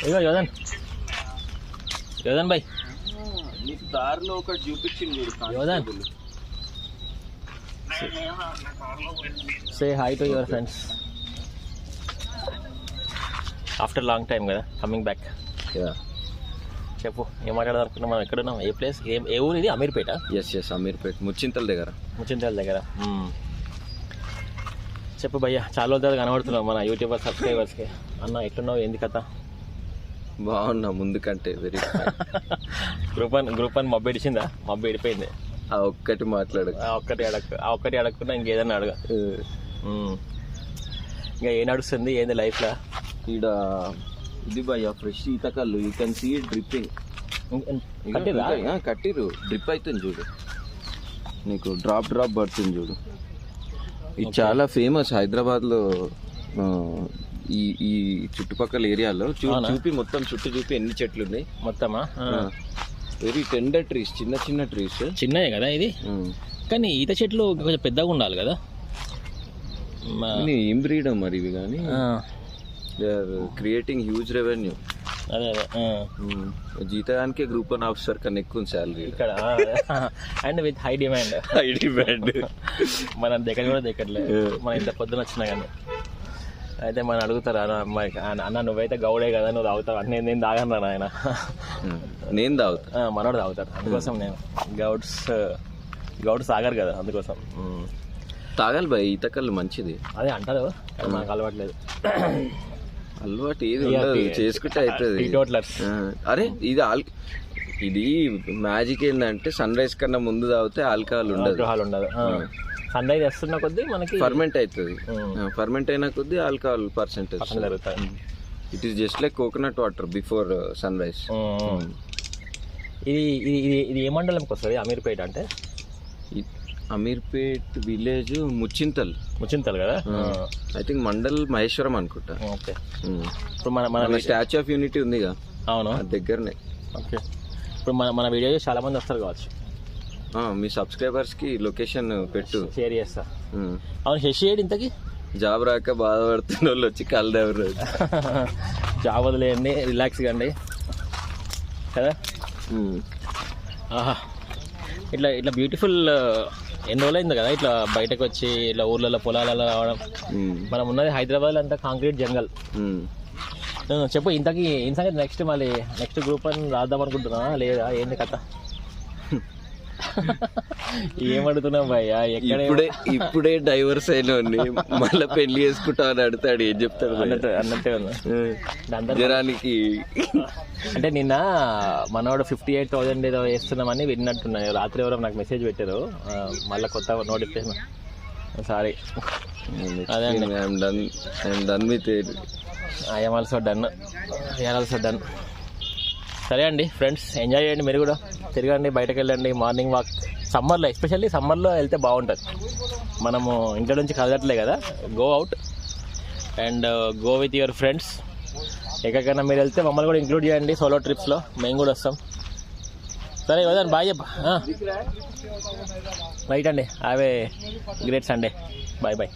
ఇగో యోధన్ యోధన్ bye నీకు దారిలో ఒకటి చూపించింది యోధన్ say hi to your friends after long time కదా కమింగ్ బ్యాక్ చెప్పు ఏం మాట్లాడదాం మనం ఎక్కడున్నాం ఏ ప్లేస్ ఏ ఏ ఊరు ఇది? అమీర్పేట? ఎస్ ఎస్ అమీర్పేట్ ముచ్చింతల దగ్గర. ముచ్చింతల దగ్గర. మ్మ్. చెప్పు భయ్యా చాలా రోజుల తర్వాత కనబడుతున్నావు మన యూట్యూబర్ సబ్స్క్రైబర్స్కి అన్న ఎట్లున్నావు? ఏంది కథ? బాగున్నా ముందు కంటే very group one group one మబ్బు ఇడిచిందా? మబ్బు ఇడిపోయింది. ఆ ఒక్కటి మాట్లాడు. ఆ ఒక్కటి అడగ ఆ ఒక్కటి అడగకుండా ఇంకేదన్నా అడగ. ఇంకా ఏ నడుస్తుంది? ఏంది లైఫ్లో? ఈడ ఇది భయ్య ఫ్రెష్ ఈతకల్లు. యూ కెన్ సీ డ్రిప్పింగ్ కట్టిరా కట్టిరు డ్రిప్ అవుతుంది చూడు. నీకు డ్రాప్ డ్రాప్ పడుతుంది చూడు. ఇది చాలా ఫేమస్ హైదరాబాద్లో ఆ, ఈ ఈ చుట్టుపక్కల ఏరియాలో? చూపి మొత్తం చుట్టూ చూపి ఎన్ని చెట్లు ఉన్నాయి మొత్తమా. వెరీ టెండర్ ట్రీస్ చిన్న చిన్న ట్రీస్ చిన్నదే కదా ఇది? కానీ ఈత చెట్లు కొంచెం పెద్దగా ఉండాలి కదా? ఏం బ్రీడ్ మరి ఇవి కానీ ఆ, they are creating huge revenue అదే అదే. జీతానికే గ్రూప్ వన్ ఆఫీసర్ కన్నా ఎక్కువ శాలరీ ఇక్కడ and with high demand ID band మన దగ్గర కూడా దగ్గరలేదు మన ఇంత పొద్దున వచ్చినా కానీ. అయితే మనం అడుగుతారు అన్న నువ్వైతే గౌడే కదా నువ్వు తాగుతావు. అంటే నేను నేను తాగను రా ఆయన నేను తాగుతా. మనోడు తాగుతాడు. అందుకోసం నేను గౌడ్స్ గౌడ్స్ తాగారు కదా అందుకోసం. తాగాలి భయ్ ఈతకల్లు మంచిది. అదే అంటారు మనకు అలవాట్లేదు అలవాటు ఏది చేసుకుంటే అవుతుంది అరే ఇది ఆల్ ఇది మ్యాజిక్ ఏంటంటే సన్ రైజ్ కన్నా ముందు తాగితే ఆల్కహాల్ ఉండదు. గృహాలు ఉండదు. సన్ రైజ్ వస్తున్న కొద్దీ మనకి ఫర్మెంట్ అవుతుంది. ఫర్మెంట్ అయిన కొద్దీ alcohol percentage it is just like coconut water before sunrise. ఇది ఇది ఇది ఇది ఏ మండలంకి వస్తుంది అమీర్పేట అంటే? అమీర్పేట్ విలేజ్ ముచ్చింతల్. ముచ్చింతలు కదా? ఐ థింక్ మండల్ మహేశ్వరం అనుకుంటా. ఓకే. ఇప్పుడు మన మన స్టాచ్యూ ఆఫ్ యూనిటీ ఉందిగా. అవును. ఆ దగ్గరనే. ఓకే. ఇప్పుడు మన మన వీడియో చాలా మంది వస్తారు కావచ్చు. మీ సబ్స్క్రైబర్స్కి లొకేషన్ పెట్టు. షేర్ చేస్తా. అవును ఏడు ఇంతకి? జాబ్ రాక బాధపడుతున్న వాళ్ళు వచ్చి కళ్ళు ఎవరు జాబ్ వదిలేయండి రిలాక్స్ కండి. కదా? ఆహా. ఇట్లా ఇట్లా బ్యూటిఫుల్ ఎన్ని రోజులైంది కదా ఇట్లా బయటకు వచ్చి ఇట్లా ఊర్లలో పొలాలలో రావడం. మనం ఉన్నది హైదరాబాద్ అంతా కాంక్రీట్ జంగల్ చెప్పు ఇంతకి ఇంత సంగతి నెక్స్ట్ మళ్ళీ నెక్స్ట్ గ్రూప్ అని రాద్దాం అనుకుంటున్నా లేదా ఏంది కథ? ఏమడుతున్నాం భయ్యా? ఎక్కడ ఇప్పుడే ఇప్పుడే డైవర్స్ అయిన మళ్ళీ పెళ్ళి చేసుకుంటా అని అడుగుతాడు ఏం చెప్తాడు? అన్నట్టు అన్నట్టే ఉంది అంటే నిన్న మనోడు ఫిఫ్టీ ఎయిట్ థౌసండ్ ఏదో వేస్తున్నామని విన్నట్టున్నాను రాత్రి ఎవరో నాకు మెసేజ్ పెట్టారు. మళ్ళీ కొత్త నోటిఫికేషన్ సారీ అదే done IM done with IM also done IR also done సరే అండి ఫ్రెండ్స్ ఎంజాయ్ చేయండి మీరు కూడా. తిరగండి బయటకు వెళ్ళండి మార్నింగ్ వాక్ సమ్మర్లో ఎస్పెషల్లీ సమ్మర్లో వెళ్తే బాగుంటుంది. మనము ఇంట్లో నుంచి కదలట్లే కదా. Go out and go with your friends ఎక్కడికైనా మీరు వెళ్తే మమ్మల్ని కూడా ఇంక్లూడ్ చేయండి సోలో ట్రిప్స్లో మేము కూడా వస్తాం. సరే వదాను బాయ్ చెప్ప. రైట్ అండి have a greats great Sunday bye bye.